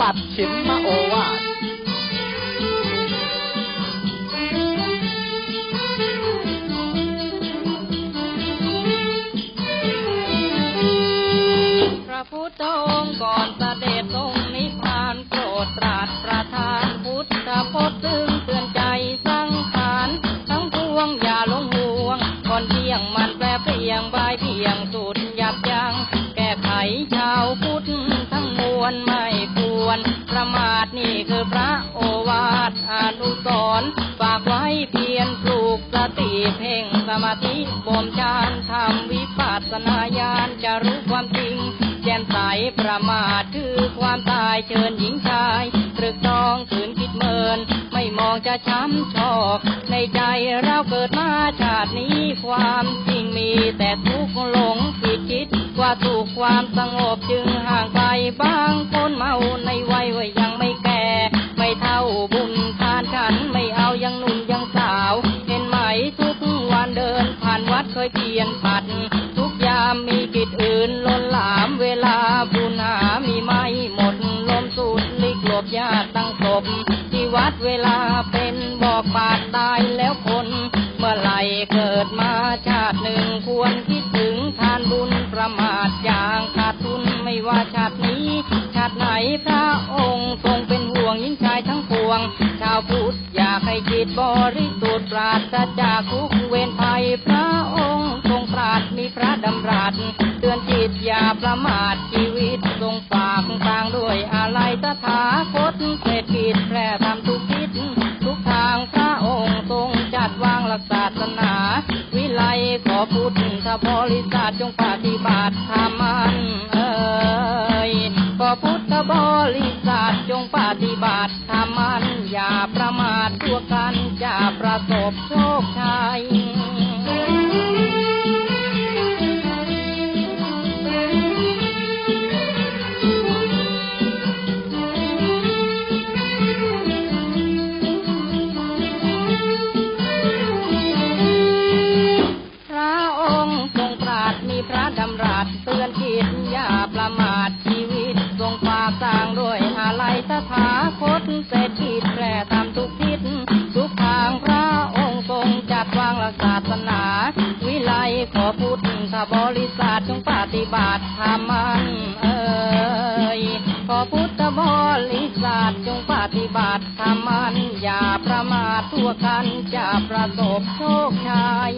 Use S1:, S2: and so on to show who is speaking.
S1: ปัดฉิมมโอวาท
S2: พระพุทธองค์ก่อนเสด็จทรงนิพพานโปรดตรัสประทานพุทธพจน์ซึ่งเตือนใจสังขารทั้งปวงอย่าหลงห่วงก่อนเที่ยงมันแปรเปลี่ยงบายเพียงสุด โอวาทอนุสรฝากไว้เพียรปลูกสติเพ่งสมาธิบ่มฌานทำวิปัสสนาญาณจะรู้ความจริง แจ่มใสประมาทคือความตายเชิญหญิงชายตรึกตรองขืนคิดเมิน ไม่มองจะช้ำชอก ในใจเราเกิดมาชาตินี้ความจริงมีแต่ทุกข์หลงผิดคิดว่าถูกความสงบจึงห่างไปบางคนเมาในวัยว่ายัง เท่าบุญทานฉันไม่เอายังหนุ่มยังสาว เห็นไหมทุกวันเดินผ่านวัดเคยเปลี่ยนปัด ทุกยามมีกิจอื่นล้นหลามเวลาบุญหามีไม่หมดลมสูดลิกหลบญาติตั้งศพที่วัดเวลาเป็นบอกบาดตายแล้วคน ประมาทอย่างขาดทุนไม่ว่าชาตินี้ ชาติไหนพระองค์ทรงเป็นห่วงหญิงชายทั้งปวง ชาวพุทธอยากให้จิตบริสุทธิ์ปราศจากทุกเวรภัยพระองค์ทรงตรัสมีพระดำรัสเตือนจิตอย่าประมาทชีวิตทรงฝากทางด้วยอะไรตถาคตเศ ติวางหลักศาสนา วิไลขอพุทธบริษัทจงปฏิบัติธรรมันเอ่ยขอพุทธบริษัทจงปฏิบัติธรรมัน อย่าประมาทตัวกันจะประสบโชค เตือนจิตอย่าประมาทชีวิตทรงฝากสร้างด้วยอะไรตถาคตเศรษฐกิจแปรตามทุกทิศทุกทางพระองค์ทรงจัดวางหลักศาสนา วิไลขอพุทธบริษัทจงปฏิบัติธรรมันเอ่ยขอพุทธบริษัทจงปฏิบัติธรรมันอย่าประมาททั่วกันจะประสบโชคชัย